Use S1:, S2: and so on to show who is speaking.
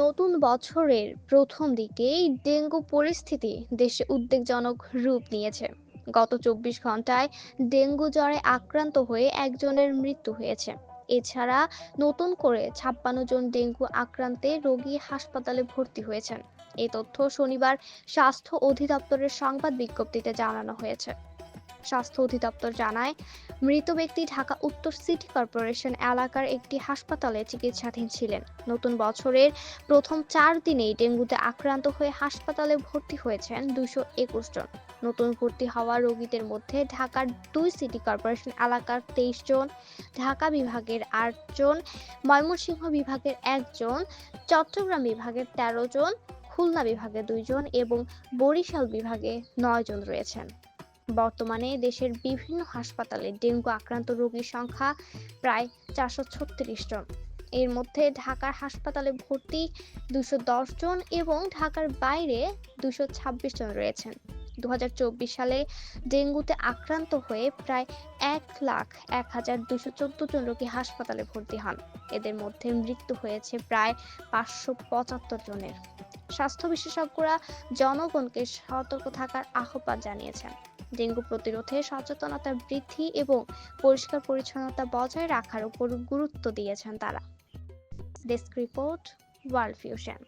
S1: নতুন বছরের প্রথম দিকেই ডেঙ্গু পরিস্থিতি দেশে উদ্বেগজনক রূপ নিয়েছে। গত চব্বিশ ঘন্টায় ডেঙ্গু জ্বরে আক্রান্ত হয়ে একজনের মৃত্যু হয়েছে। এছাড়া নতুন করে ছাপ্পান্ন জন ডেঙ্গু আক্রান্তে রোগী হাসপাতালে ভর্তি হয়েছেন। এ তথ্য শনিবার স্বাস্থ্য অধিদপ্তরের সংবাদ বিজ্ঞপ্তিতে জানানো হয়েছে। স্বাস্থ্য অধিদপ্তর জানায়, মৃত ব্যক্তি ঢাকা উত্তর সিটি কর্পোরেশন এলাকার একটি হাসপাতালে চিকিৎসাধীন ছিলেন। নতুন বছরের প্রথম চার দিনেই ডেঙ্গুতে আক্রান্ত হয়ে হাসপাতালে ভর্তি হয়েছেন দুশো একুশ জন। নতুন ভর্তি হওয়া রোগীদের মধ্যে ঢাকার দুই সিটি কর্পোরেশন এলাকার তেইশ জন, ঢাকা বিভাগের আট জন, ময়মনসিংহ বিভাগের একজন চট্টগ্রাম বিভাগের তেরো জন, খুলনা বিভাগে দুইজন এবং বরিশাল বিভাগে নয় জন রয়েছেন। বর্তমানে দেশের বিভিন্ন হাসপাতালে ডেঙ্গু আক্রান্ত রোগীর সংখ্যা প্রায় চারশো ছত্রিশ জন। এর মধ্যে ঢাকার হাসপাতালে ভর্তি দুশো দশ জন এবং ঢাকার বাইরে দুশো ছাব্বিশ জন রয়েছেন। দু হাজার চব্বিশ সালে ডেঙ্গুতে আক্রান্ত হয়ে প্রায় এক লাখ এক হাজার দুশো চোদ্দ জন রোগী হাসপাতালে ভর্তি হন। এদের মধ্যে মৃত্যু হয়েছে প্রায় পাঁচশো পঁচাত্তর জনের। স্বাস্থ্য বিশেষজ্ঞরা জনগণকে সতর্ক থাকার আহ্বান জানিয়েছেন। ডেঙ্গু প্রতিরোধে সচেতনতা বৃদ্ধি এবং পরিষ্কার পরিচ্ছন্নতা বজায় রাখার উপর গুরুত্ব দিয়েছেন তারা। Desk report world fusion